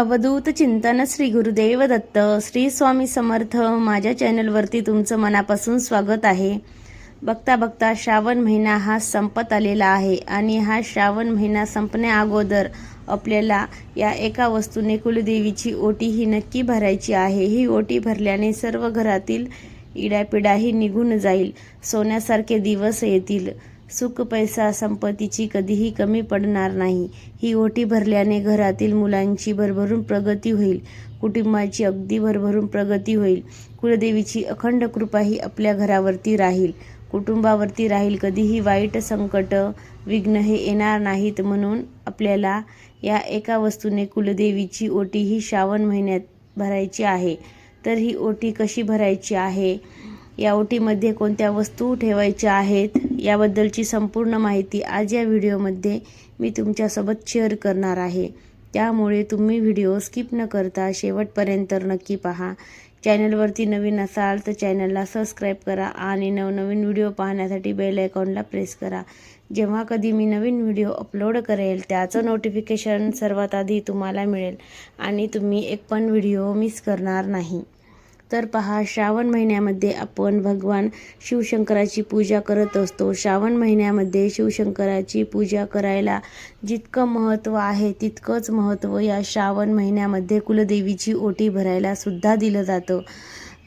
अवधूत चिंतन श्री गुरुदेव दत्त श्री स्वामी समर्थ माझ्या चॅनलवरती तुमचं मनापासून स्वागत आहे. बघता बघता श्रावण महिना हा संपत आलेला आहे आणि हा श्रावण महिना संपण्या अगोदर आपल्याला या एका वस्तूने कुलदेवीची ओटी ही नक्की भरायची आहे. ही ओटी भरल्याने सर्व घरातील इडापिडाही निघून जाईल. सोन्यासारखे दिवस येतील. सुख पैसा संपत्तीची कधीही कमी पडणार नाही. ही ओटी भरल्याने घरातील मुलांची भरभरून प्रगती होईल. कुटुंबाची अगदी भरभरून प्रगती होईल. कुलदेवीची अखंड कृपा ही आपल्या घरावरती राहील. कुटुंबावरती राहील. कधीही वाईट संकट विघ्न हे येणार नाहीत म्हणून आपल्याला या एका वस्तूने कुलदेवीची ओटी ही श्रावण महिन्यात भरायची आहे. तर ही ओटी कशी भरायची आहे? या ओटीमध्ये कोणत्या वस्तू ठेवायच्या आहेत याबद्दलची संपूर्ण माहिती आज या व्हिडिओमध्ये मी तुमच्यासोबत शेअर करणार आहे. त्यामुळे तुम्ही व्हिडिओ स्किप न करता शेवटपर्यंत नक्की पहा. चॅनलवरती नवीन असाल तर चॅनलला सबस्क्राईब करा आणि नवनवीन व्हिडिओ पाहण्यासाठी बेल आयकॉनला प्रेस करा. जेव्हा कधी मी नवीन व्हिडिओ अपलोड करेल त्याचं नोटिफिकेशन सर्वात आधी तुम्हाला मिळेल आणि तुम्ही एक पण व्हिडिओ मिस करणार नाही. तर पहा श्रावण महिन्यामध्ये आपण भगवान शिवशंकराची पूजा करत असतो. श्रावण महिन्यामध्ये शिवशंकराची पूजा करायला जितकं महत्त्व आहे तितकंच महत्त्व या श्रावण महिन्यामध्ये कुलदेवीची ओटी भरायला सुद्धा दिलं जातं.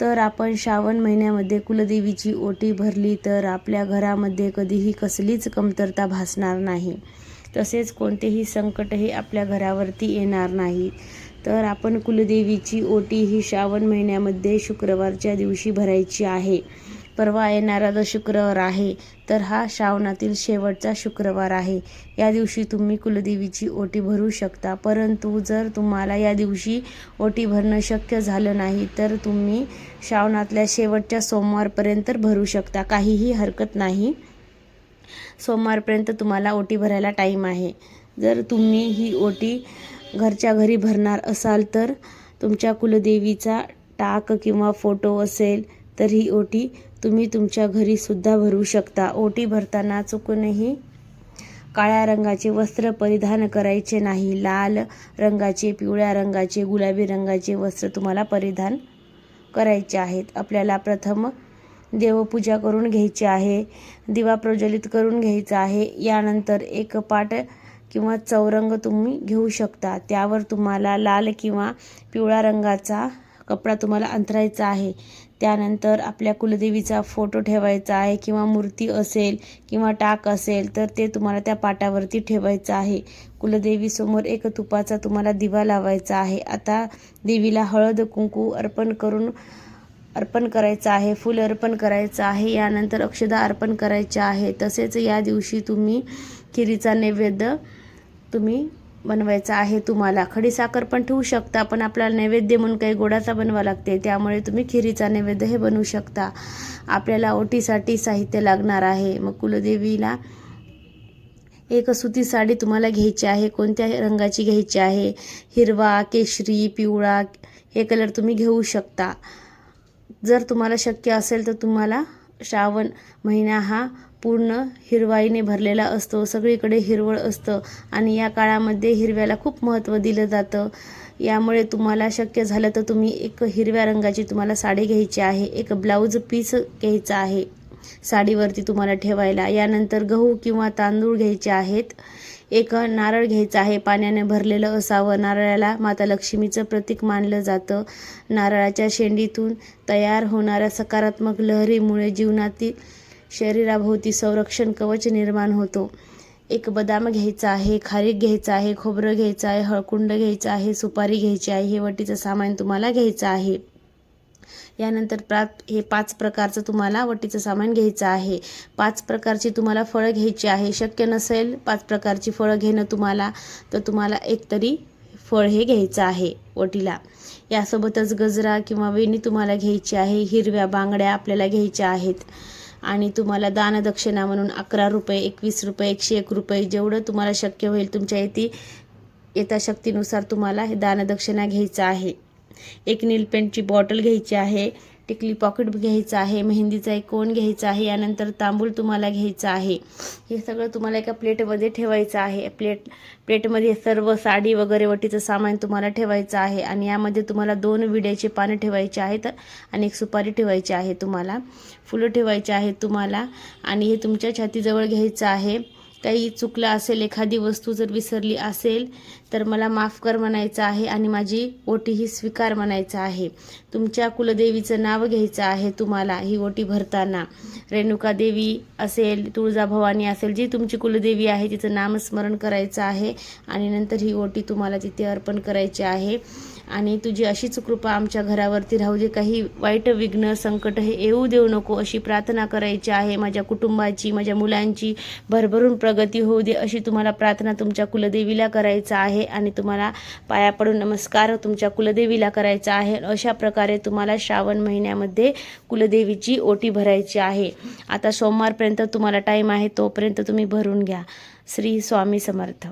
तर आपण श्रावण महिन्यामध्ये कुलदेवीची ओटी भरली तर आपल्या घरामध्ये कधीही कसलीच कमतरता भासणार नाही. तसेच कोणतेही संकटही आपल्या घरावरती येणार नाही. तर आपण कुलदेवीची ओटी ही श्रावण महिन्यामध्ये शुक्रवारच्या दिवशी भरायची आहे. परवा येणारा जो शुक्रवार आहे तर हा श्रावणातील शेवटचा शुक्रवार आहे. या दिवशी तुम्ही कुलदेवीची ओटी भरू शकता. परंतु जर तुम्हाला या दिवशी ओटी भरणं शक्य झालं नाही तर तुम्ही श्रावणातल्या शेवटच्या सोमवारपर्यंत भरू शकता. काहीही हरकत नाही. सोमवारपर्यंत तुम्हाला ओटी भरायला टाईम आहे. जर तुम्ही ही ओटी घरच्या घरी भरणार असाल तर तुमच्या कुलदेवीचा टाक किंवा फोटो असेल तर ही ओटी तुम्ही तुमच्या घरीसुद्धा भरू शकता. ओटी भरताना चुकूनही काळ्या रंगाचे वस्त्र परिधान करायचे नाही. लाल रंगाचे पिवळ्या रंगाचे गुलाबी रंगाचे वस्त्र तुम्हाला परिधान करायचे आहेत. आपल्याला प्रथम देवपूजा करून घ्यायची आहे दिवा प्रज्वलित करून घ्यायचा आहे. यानंतर एक पाट किंवा चौरंग तुम्ही घेऊ शकता. त्यावर तुम्हाला लाल किंवा पिवळा रंगाचा कपडा तुम्हाला अंतरायचा आहे. त्यानंतर आपल्या कुलदेवीचा फोटो ठेवायचा आहे किंवा मूर्ती असेल किंवा टाक असेल तर ते तुम्हाला त्या पाटावरती ठेवायचं आहे. कुलदेवीसमोर एक तुपाचा तुम्हाला दिवा लावायचा आहे. आता देवीला हळद कुंकू अर्पण करून अर्पण करायचं आहे फूल अर्पण करायचं आहे. यानंतर अक्षदा अर्पण करायच्या आहे. तसेच या दिवशी तुम्ही खिरीचा नैवेद्य तुम्ही बनवायचा आहे तुम्हाला. खडीसाखर पण ठेवू शकता पण आपल्याला नैवेद्य म्हणून काही गोडाचा बनवा लागते त्यामुळे तुम्ही खिरीचा नैवेद्य हे बनवू शकता. आपल्याला ओटीसाठी साहित्य लागणार आहे. मग कुलदेवीला एक सुती साडी तुम्हाला घ्यायची आहे कोणत्या रंगाची घ्यायची आहे? हिरवा केशरी पिवळा हे कलर तुम्ही घेऊ शकता. जर तुम्हाला शक्य असेल तर तुम्हाला श्रावण महिना हा पूर्ण हिरवाईने भरलेला असतो. सगळीकडे हिरवळ असतं आणि या काळामध्ये हिरव्याला खूप महत्त्व दिलं जातं. यामुळे तुम्हाला शक्य झालं तर तुम्ही एक हिरव्या रंगाची तुम्हाला साडी घ्यायची आहे. एक ब्लाऊज पीस घ्यायचा आहे साडीवरती तुम्हाला ठेवायला. यानंतर गहू किंवा तांदूळ घ्यायचे आहेत. एक नारळ घ्यायचं आहे. पाण्याने भरलेलं असावं. नारळाला माता लक्ष्मीचं प्रतीक मानलं जातं. नारळाच्या शेंडीतून तयार होणाऱ्या सकारात्मक लहरीमुळे जीवनातील शरीराभोवती संरक्षण कवच निर्माण होतो. एक बदाम घ्यायचा आहे खारीक घ्यायचा आहे खोबरं घ्यायचं आहे हळकुंड घ्यायचं आहे सुपारी घ्यायची आहे हे वटीचं सामान तुम्हाला घ्यायचं आहे. यानंतर प्रा हे पाच प्रकारचं तुम्हाला वटीचं सामान घ्यायचं आहे. पाच प्रकारची तुम्हाला फळं घ्यायची आहे. शक्य नसेल पाच प्रकारची फळं घेणं तुम्हाला तर तुम्हाला एक तरी फळ हे घ्यायचं आहे वटीला. यासोबतच गजरा किंवा वेणी तुम्हाला घ्यायची आहे हिरव्या बांगड्या आपल्याला घ्यायच्या आहेत. आणि तुम्हाला दानदक्षिणा म्हणून अकरा रुपये एकवीस रुपये एकशे एक रुपये जेवढं तुम्हाला शक्य होईल तुमच्या येती येता शक्तीनुसार तुम्हाला हे दानदक्षिणा घ्यायचं आहे. एक नीलपेंटची बॉटल घ्यायची आहे. टिकली पॉकेट घ्यायचं आहे मेहंदीचा एक कोण घ्यायचा आहे यानंतर तांबूल तुम्हाला घ्यायचं आहे. हे सगळं तुम्हाला एका प्लेटमध्ये ठेवायचं आहे. प्लेट प्लेटमध्ये सर्व साडी वगैरे वटीचं सामान तुम्हाला ठेवायचं आहे आणि यामध्ये तुम्हाला दोन विड्याचे पानं ठेवायचे आहेत आणि एक सुपारी ठेवायची आहे तुम्हाला. फुलं ठेवायचे आहेत तुम्हाला आणि हे तुमच्या छातीजवळ घ्यायचं आहे. काही चुकलं असेल एखादी वस्तू जर विसरली असेल तर मला माफ कर म्हणायचं आहे आणि माझी ओटी ही स्वीकार म्हणायचं आहे. तुमच्या कुलदेवीचं नाव घ्यायचं आहे तुम्हाला ही ओटी भरताना. रेणुका देवी असेल तुळजाभवानी असेल जी तुमची कुलदेवी आहे तिचं नामस्मरण करायचं आहे आणि नंतर ही ओटी तुम्हाला तिथे अर्पण करायची आहे. आणि तुझी अशीच कृपा आमच्या घरावरती राहू दे. काही वाईट विघ्न संकट हे येऊ देऊ नको. अशी प्रार्थना करायची आहे. माझ्या कुटुंबाची माझ्या मुलांची भरभरून प्रगती होऊ दे. अशी तुम्हाला प्रार्थना तुमच्या कुलदेवीला करायचं आहे. आणि तुम्हाला पाया पडून नमस्कार तुमच्या कुलदेवीला करायचा आहे. अशा प्रकारे तुम्हाला श्रावण महिन्यामध्ये कुलदेवीची ओटी भरायची आहे. आता सोमवारपर्यंत तुम्हाला टाईम आहे. तोपर्यंत तुम्ही भरून घ्या. श्री स्वामी समर्थ.